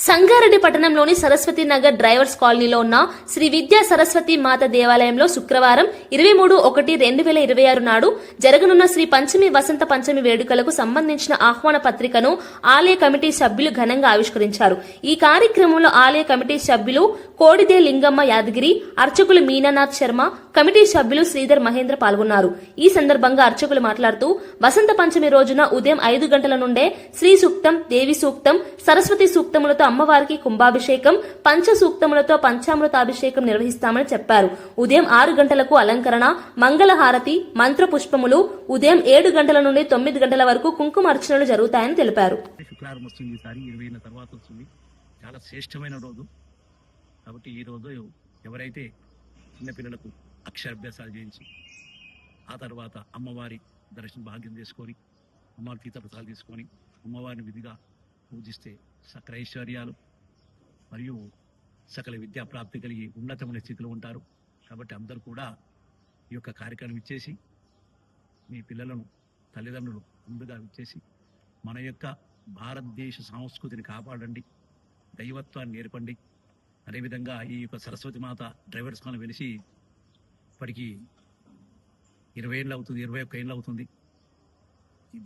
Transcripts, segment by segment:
సంగారెడ్డి పట్టణంలోని సరస్వతి నగర్ డ్రైవర్స్ కాలనీలో ఉన్న శ్రీ విద్యా సరస్వతి మాత దేవాలయంలో శుక్రవారం ఇరవై మూడు ఒకటి రెండు వేల ఇరవై ఆరు నాడు జరగనున్న శ్రీ పంచమి వసంత పంచమి వేడుకలకు సంబంధించిన ఆహ్వాన పత్రికను ఆలయ కమిటీ సభ్యులు ఘనంగా ఆవిష్కరించారు. ఈ కార్యక్రమంలో ఆలయ కమిటీ సభ్యులు కోడిదే లింగమ్మ యాదగిరి అర్చకులు మీనానాథ్ శర్మ కమిటీ సభ్యులు శ్రీధర్ మహేంద్ర పాల్గొన్నారు. ఈ సందర్భంగా అర్చకులు మాట్లాడుతూ వసంత పంచమి రోజున ఉదయం ఐదు గంటల నుండే శ్రీ సూక్తం దేవి సూక్తం సరస్వతి సూక్తములతో అమ్మవారికి కుంభాభిషేకం పంచసూక్తములతో పంచామృతాభిషేకం నిర్వహిస్తామని చెప్పారు. ఉదయం ఆరు గంటలకు అలంకరణ మంగళహారతి మంత్రపుష్పములు ఉదయం ఏడు గంటల నుండి తొమ్మిది గంటల వరకు కుంకుమ అర్చనలు జరుగుతాయని తెలిపారు. చాలా శ్రేష్టమైన రోజు. కాబట్టి ఈ రోజు ఎవరైతే చిన్నపిల్లలకు అక్షరాభ్యాసాలు చేయించి ఆ తర్వాత అమ్మవారి దర్శన భాగ్యం చేసుకొని అమ్మవారి తీర్థ ప్రసాదాలు తీసుకొని అమ్మవారిని విధిగా పూజిస్తే సకల ఐశ్వర్యాలు మరియు సకల విద్యా ప్రాప్తి కలిగి ఉన్నతమైన స్థితిలో ఉంటారు. కాబట్టి అందరూ కూడా ఈ యొక్క కార్యక్రమం ఇచ్చేసి మీ పిల్లలను తల్లిదండ్రులు ముందుగా ఇచ్చేసి మన యొక్క భారతదేశ సంస్కృతిని కాపాడండి దైవత్వాన్ని నేర్పండి. అదేవిధంగా ఈ యొక్క సరస్వతి మాత డ్రైవర్స్ కాలం వెలిసి ఇప్పటికి ఇరవై ఏళ్ళు అవుతుంది ఇరవై ఒక్క ఏళ్ళు అవుతుంది.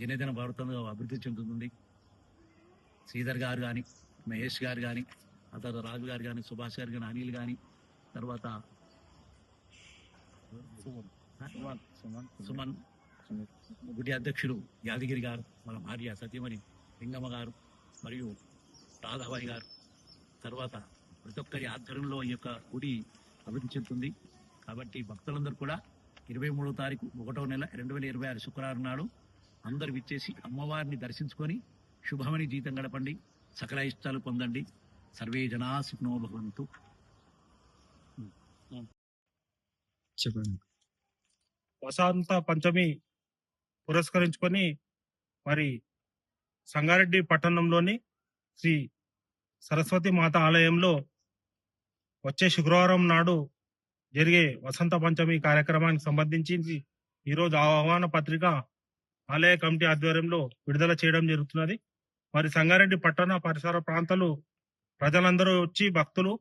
దినదిన భారతంగా అభివృద్ధి చెందుతుంది. శ్రీధర్ గారు కానీ మహేష్ గారు కానీ ఆ తర్వాత రాజు గారు కానీ సుభాష్ గారు కానీ అనిల్ కానీ తర్వాత సుమన్. గుడి అధ్యక్షుడు యాదగిరి గారు మన భార్య సత్యమణి లింగమ్మ గారు మరియు రాధాబాయి గారు. తర్వాత ప్రతి ఒక్కరి ఆధ్వర్యంలో ఈ యొక్క గుడి అభివృద్ధి చెందుతుంది. కాబట్టి భక్తులందరూ కూడా ఇరవై మూడో తారీఖు ఒకటో నెల రెండు వేల ఇరవై ఆరు శుక్రవారం నాడు అందరు విచ్చేసి అమ్మవారిని దర్శించుకొని శుభమని జీతం గడపండి సకల ఇష్టాలు పొందండి. సర్వే జనా సుఖనో భవంతు. చెప్పండి. వసంత పంచమి పురస్కరించుకొని మరి సంగారెడ్డి పట్టణంలోని శ్రీ సరస్వతి మాత ఆలయంలో వచ్చే శుక్రవారం నాడు జరిగే వసంత పంచమి కార్యక్రమానికి సంబంధించి ఈరోజు ఆహ్వాన పత్రిక ఆలయ కమిటీ ఆధ్వర్యంలో విడుదల చేయడం జరుగుతున్నది. మరి సంగారెడ్డి పట్టణ పరిసర ప్రాంతాలు ప్రజలందరూ వచ్చి భక్తులు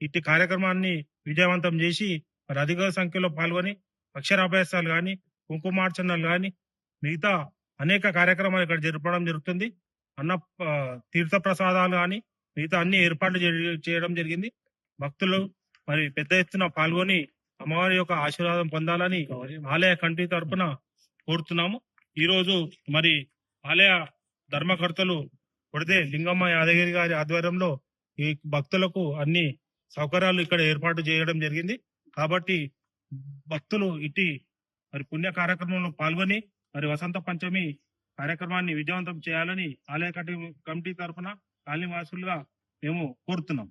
ఇట్టి కార్యక్రమాన్ని విజయవంతం చేసి మరి అధిక సంఖ్యలో పాల్గొని అక్షరాభ్యాసాలు కానీ కుంకుమార్చనలు కానీ మిగతా అనేక కార్యక్రమాలు ఇక్కడ జరపడం జరుగుతుంది. అన్న తీర్థ ప్రసాదాలు కానీ మిగతా అన్ని ఏర్పాట్లు చేయడం జరిగింది. భక్తులు మరి పెద్ద ఎత్తున పాల్గొని అమ్మవారి యొక్క ఆశీర్వాదం పొందాలని ఆలయ కమిటీ తరపున కోరుతున్నాము. ఈ రోజు మరి ఆలయ ధర్మకర్తలు కొడితే లింగమ్మ యాదగిరి గారి ఆధ్వర్యంలో ఈ భక్తులకు అన్ని సౌకర్యాలు ఇక్కడ ఏర్పాటు చేయడం జరిగింది. కాబట్టి భక్తులు ఇట్టి మరి పుణ్య కార్యక్రమంలో పాల్గొని మరి వసంత పంచమి కార్యక్రమాన్ని విజయవంతం చేయాలని ఆలయ కమిటీ కమిటీ తరఫున కాలనీ వాసులుగా మేము కోరుతున్నాం.